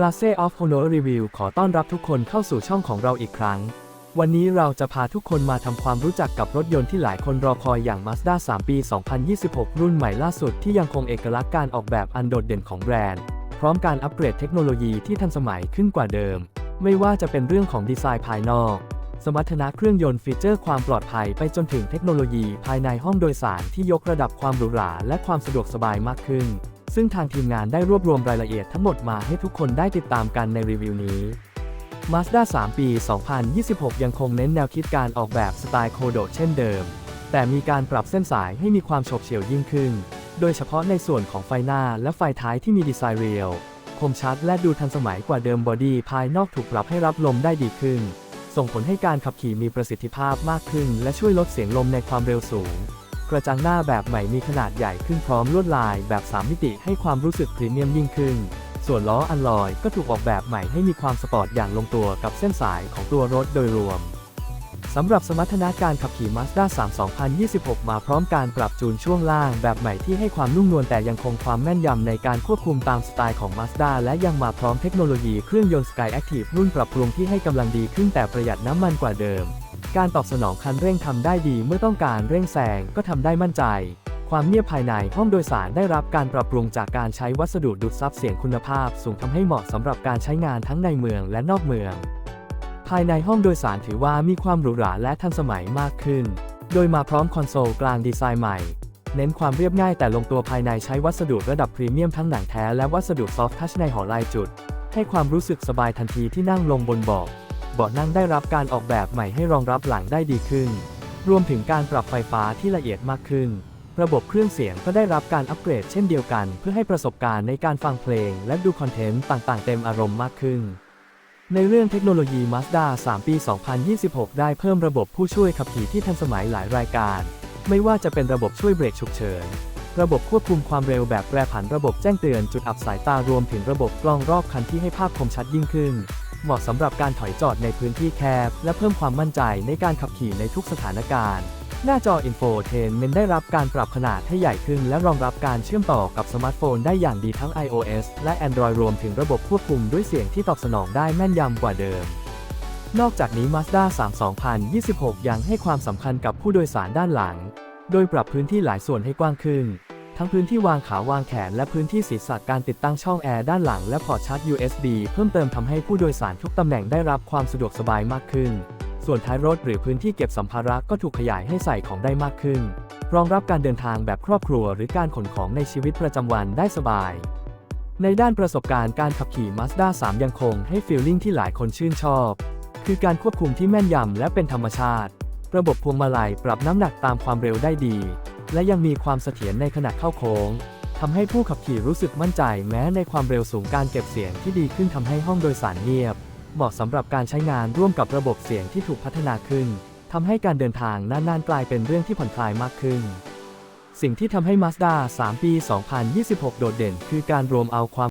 Classe of Honor Review ขอต้อนรับทุกคนเข้าสู่ช่องของเราอีกครั้ง วันนี้เราจะพาทุกคนมาทำความรู้จักกับรถยนต์ที่หลายคนรอคอยอย่าง Mazda 3 ปี 2026 รุ่นใหม่ล่าสุดที่ยังคงเอกลักษณ์การออกแบบอันโดดเด่นของแบรนด์ พร้อมการอัปเกรดเทคโนโลยีที่ทันสมัยขึ้นกว่าเดิม ไม่ว่าจะเป็นเรื่องของดีไซน์ภายนอก สมรรถนะเครื่องยนต์ฟีเจอร์ความปลอดภัยไปจนถึงเทคโนโลยีภายในห้องโดยสารที่ยกระดับความหรูหราและความสะดวกสบายมากขึ้น ซึ่งทางทีมงานได้รวบรวมรายละเอียดทั้งหมดมาให้ทุกคนได้ติดตามกันในรีวิวนี้ Mazda 3 ปี 2026 ยังคงเน้นแนวคิดการออกแบบสไตล์โคโดเช่นเดิม แต่มีการปรับเส้นสายให้มีความโฉบเฉี่ยวยิ่งขึ้น โดยเฉพาะในส่วนของไฟหน้าและไฟท้ายที่มีดีไซน์เรียว คมชัดและดูทันสมัยกว่าเดิมบอดี้ภายนอกถูกปรับให้รับลมได้ดีขึ้น ส่งผลให้การขับขี่มีประสิทธิภาพมากขึ้น และช่วยลดเสียงลมในความเร็วสูง กระจังหน้าแบบใหม่มีขนาดใหญ่ขึ้นพร้อมลวดลายแบบ 3 มิติให้ความรู้สึกพรีเมียมยิ่งขึ้น ส่วนล้ออัลลอยก็ถูกออกแบบใหม่ให้มีความสปอร์ตอย่างลงตัวกับเส้นสายของตัวรถโดยรวมสำหรับสมรรถนะการขับขี่ Mazda 3 2026 มาพร้อมการปรับจูนช่วงล่างแบบใหม่ที่ให้ความนุ่มนวลแต่ยังคงความแม่นยำในการควบคุมตามสไตล์ของ Mazda และยังมาพร้อมเทคโนโลยีเครื่องยนต์ Skyactiv รุ่นปรับปรุงที่ให้กำลังดีขึ้นแต่ประหยัดน้ำมันกว่าเดิม การตอบสนองคันเร่งทำได้ดีเมื่อต้องการเร่งแซงก็ทำได้มั่นใจ ความเงียบภายในห้องโดยสารได้รับการปรับปรุงจากการใช้วัสดุดูดซับเสียงคุณภาพสูงทำให้เหมาะสำหรับการใช้งานทั้งในเมืองและนอกเมือง ภายในห้องโดยสารถือว่ามีความหรูหราและทันสมัยมากขึ้น โดยมาพร้อมคอนโซลกลางดีไซน์ใหม่ เน้นความเรียบง่ายแต่ลงตัวภายในใช้วัสดุระดับพรีเมียมทั้งหนังแท้และวัสดุซอฟท์ทัชในหอลายจุด ให้ความรู้สึกสบายทันทีที่นั่งลงบนเบาะ เบาะนั่งได้รับการออกแบบใหม่ให้รองรับหลังได้ดีขึ้น รวมถึงการปรับไฟฟ้าที่ละเอียดมากขึ้น ระบบเครื่องเสียงก็ได้รับการอัปเกรดเช่นเดียวกัน เพื่อให้ประสบการณ์ในการฟังเพลง และดูคอนเทนต์ต่างๆ เต็มอารมณ์มากขึ้น ในเรื่องเทคโนโลยี Mazda 3 ปี 2026 ได้เพิ่มระบบผู้ช่วยขับขี่ที่ทันสมัยหลายรายการ ไม่ว่าจะเป็นระบบช่วยเบรกฉุกเฉินระบบควบคุมความเร็วแบบแปรผันระบบแจ้งเตือนจุดอับสายตารวมถึงระบบกล้องรอบคันที่ให้ภาพคมชัดยิ่งขึ้น เหมาะสำหรับการถอยจอดในพื้นที่แคบ และเพิ่มความมั่นใจในการขับขี่ในทุกสถานการณ์ หน้าจอ Infotainment ได้รับการปรับขนาดให้ใหญ่ขึ้น และรองรับการเชื่อมต่อกับสมาร์ทโฟนได้อย่างดีทั้ง iOS และ Android รวมถึงระบบควบคุมด้วยเสียงที่ตอบสนองได้แม่นยำกว่าเดิมนอกจากนี้ Mazda 3 2026 ยังให้ความสำคัญกับผู้โดยสารด้านหลัง โดยปรับพื้นที่หลายส่วนให้กว้างขึ้น ทั้งพื้นที่วางขาวางแขนและพื้นที่ศีรษะการติดตั้งช่องแอร์ด้านหลังและพอร์ตชาร์จ USB เพิ่มเติมทำให้ผู้โดยสารทุกตำแหน่งได้รับความสะดวกสบายมากขึ้น ส่วนท้ายรถหรือพื้นที่เก็บสัมภาระก็ถูกขยายให้ใส่ของได้มากขึ้น รองรับการเดินทางแบบครอบครัวหรือการขนของในชีวิตประจำวันได้สบาย ในด้านประสบการณ์การขับขี่ Mazda 3 ยังคงให้ฟีลลิ่งที่หลายคนชื่นชอบ คือการควบคุมที่แม่นยำและเป็นธรรมชาติ ระบบพวงมาลัยปรับน้ำหนักตามความเร็วได้ดี และยังมีความเสถียรในขณะเข้าโค้งทำให้ผู้ขับขี่รู้สึกมั่นใจแม้ในความเร็วสูงการเก็บเสียงที่ดีขึ้นทำให้ห้องโดยสารเงียบ เหมาะสำหรับการใช้งานร่วมกับระบบเสียงที่ถูกพัฒนาขึ้นทำให้การเดินทางนานๆกลายเป็นเรื่องที่ผ่อนคลายมากขึ้น สิ่งที่ทำให้ Mazda 3 ปี 2026 โดดเด่น คือการรวมเอาความ